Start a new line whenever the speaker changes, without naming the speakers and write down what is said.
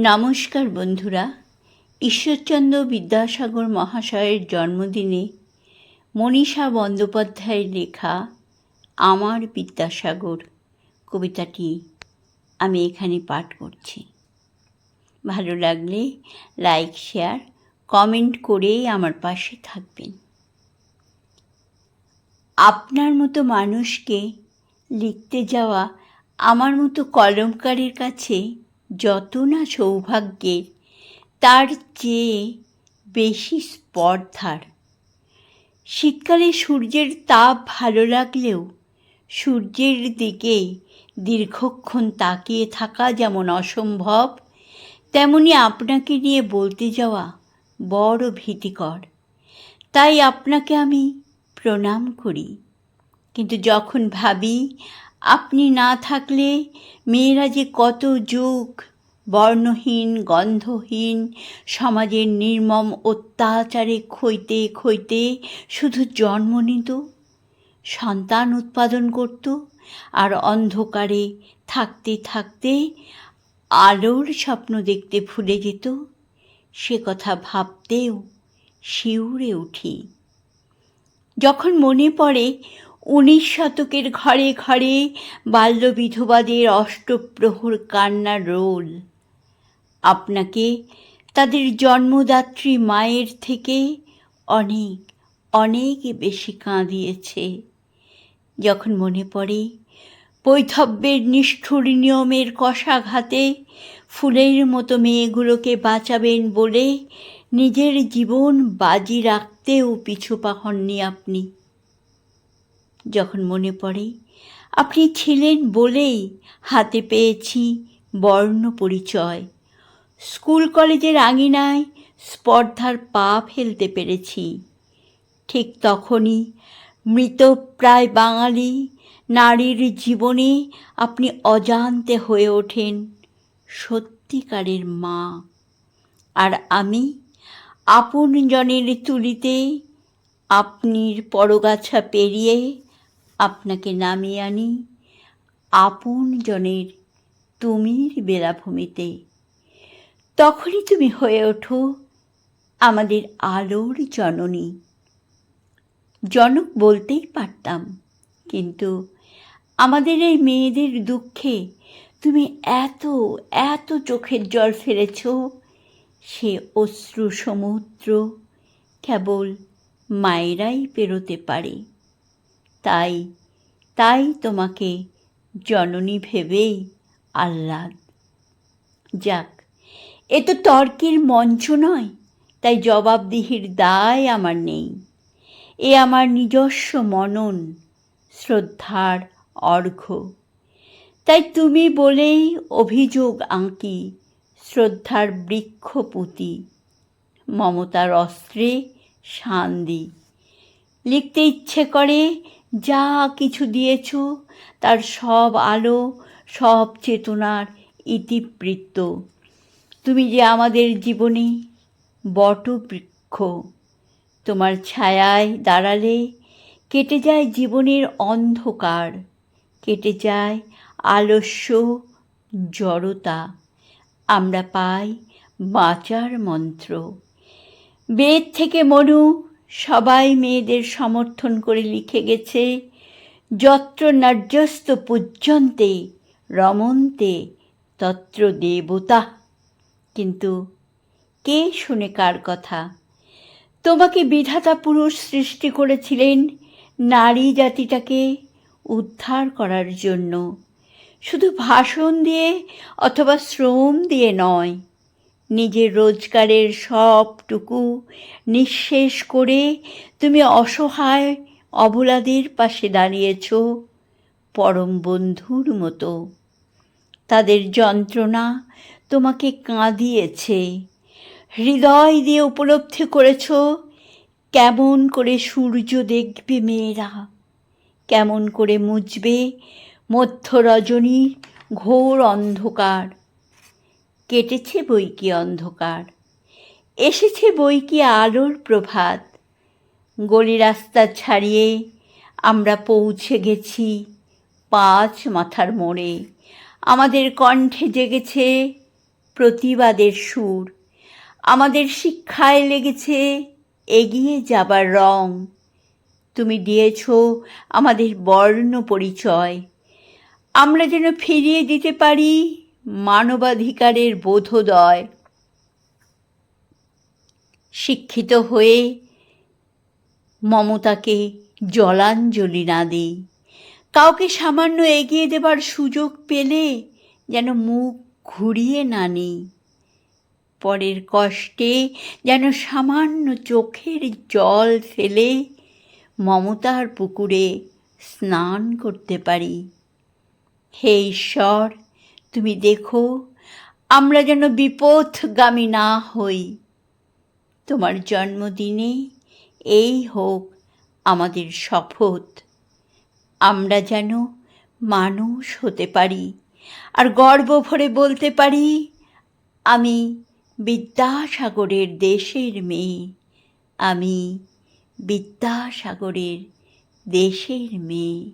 নমস্কার বন্ধুরা, ঈশ্বরচন্দ্র বিদ্যাসাগর মহাশয়ের জন্মদিনে মনীষা বন্দ্যোপাধ্যায়ের লেখা আমার বিদ্যাসাগর কবিতাটি আমি এখানে পাঠ করছি। ভালো লাগলে লাইক, শেয়ার, কমেন্ট করে আমার পাশে থাকবেন। আপনার মতো মানুষকে লিখতে যাওয়া আমার মতো কলমকারের কাছে যত না সৌভাগ্যের তার চেয়ে বেশি স্পর্ধার। শীতকালে সূর্যের তাপ ভালো লাগলেও, সূর্যের দিকে দীর্ঘক্ষণ তাকিয়ে থাকা যেমন অসম্ভব, তেমনি আপনাকে নিয়ে বলতে যাওয়া বড় ভীতিকর। তাই আপনাকে আমি প্রণাম করি। কিন্তু যখন ভাবি আপনি না থাকলে মেয়েরা যে কত যুগ বর্ণহীন, গন্ধহীন, সমাজের নির্মম অত্যাচারে খইতে খইতে শুধু জন্ম নিত, সন্তান উৎপাদন করত আর অন্ধকারে থাকতে থাকতে আলোর স্বপ্ন দেখতে ভুলে যেত, সে কথা ভাবতেও শিউরে উঠি। যখন মনে পড়ে উনিশ শতকের ঘরে ঘরে বাল্যবিধবাদের অষ্টপ্রহর কান্নার রোল। আপনাকে তাদের জন্মদাত্রী মায়ের থেকে অনেক অনেক বেশি কাঁদিয়েছে। যখন মনে পড়ে, বৈধব্যের নিষ্ঠুর নিয়মের কষাঘাতে ফুলের মতো মেয়েগুলোকে বাঁচাবেন বলে নিজের জীবন বাজি রাখতেও পিছু পা হননি আপনি। যখন মনে পড়ে, আপনি ছিলেন বলেই হাতে পেয়েছি বর্ণ পরিচয়। স্কুল কলেজের আঙিনায় স্পর্ধার পা ফেলতে পেরেছি। ঠিক তখনই মৃতপ্রায় বাঙালি নারীর জীবনে আপনি অজান্তে হয়ে ওঠেন সত্যিকারের মা। আর আমি আপন জনের তুলিতে আপনির পরগাছা পেরিয়ে আপনাকে নামিয়ে আনি। আপন জনের তুমির বেলাভূমিতে। তখনই তুমি হয়ে ওঠো আমাদের আলোর জননী। জনক বলতেই পারতাম, কিন্তু আমাদের এই মেয়েদের দুঃখে তুমি এত এত চোখের জল ফেলেছ। সে অশ্রু সমুদ্র কেবল মায়েরাই পেরোতে পারে। তাই তাই তোমাকে জননী ভেবেই আহ্লাদ। যাক, এ তো তর্কের মঞ্চ নয়, তাই জবাবদিহির দায় আমার নেই। এ আমার নিজস্ব মনন, শ্রদ্ধার অর্ঘ্য। তাই তুমি বলেই অভিযোগ আঁকি, শ্রদ্ধার বৃক্ষ পুঁতি মমতার অস্ত্রে শান দিই লিখতে ইচ্ছে করে যা কিছু দিয়েছ, তার সব আলো, সব চেতনার ইতিবৃত্ত। তুমি যে আমাদের জীবনে, বটবৃক্ষ। তোমার ছায়ায় দাঁড়ালে কেটে যায় জীবনের অন্ধকার, কেটে যায় আলস্য জড়তা। আমরা পাই বাঁচার মন্ত্র। বেদ থেকে মনু সবাই মেয়েদের সমর্থন করে লিখে গেছে, যত্র নার্যস্ত পূজ্যন্তে, রমন্তে তত্র দেবতা। কিন্তু কে শুনে কার কথা? তোমাকে বিধাতা পুরুষ সৃষ্টি করেছিলেন, নারী জাতিটাকে উদ্ধার করার জন্য। শুধু ভাষণ দিয়ে অথবা শ্রম দিয়ে নয় নিজের রোজগারের সবটুকু নিঃশেষ করে তুমি অসহায় অবলাদের পাশে দাঁড়িয়েছ, পরম বন্ধুর মতো। তাদের যন্ত্রণা তোমাকে কাঁদিয়েছে। হৃদয় দিয়ে উপলব্ধি করেছ, কেমন করে সূর্য দেখবে মেয়েরা, কেমন করে মুছবে মধ্য রজনীর ঘোর অন্ধকার। কেটেছে বই কি অন্ধকার। এসেছে বই কি আলোর প্রভাত। গলি রাস্তা ছাড়িয়ে আমরা পৌঁছে গেছি পাঁচ মাথার মোড়ে। আমাদের কণ্ঠে জেগেছে প্রতিবাদের সুর। আমাদের শিক্ষায় লেগেছে এগিয়ে যাবার রং। তুমি দিয়েছ আমাদের বর্ণ পরিচয়। আমরা যেন ফিরিয়ে দিতে পারি মানবাধিকারের বোধোদয়। শিক্ষিত হয়ে মমতাকে জলাঞ্জলি না দিই। কাউকে সামান্য এগিয়ে দেবার সুযোগ পেলে যেন মুখ ঘুরিয়ে না নিই। পরের কষ্টে যেন সামান্য চোখের জল ফেলে মমতার পুকুরে স্নান করতে পারি। হে ঈশ্বর তুমি দেখো, আমরা যেন বিপথগামী না হই। তোমার জন্মদিনে এই হোক আমাদের শপথ। আমরা যেন মানুষ হতে পারি আর গর্ব ভরে বলতে পারি, আমি বিদ্যাসাগরের দেশের মেয়ে, আমি বিদ্যাসাগরের দেশের মেয়ে।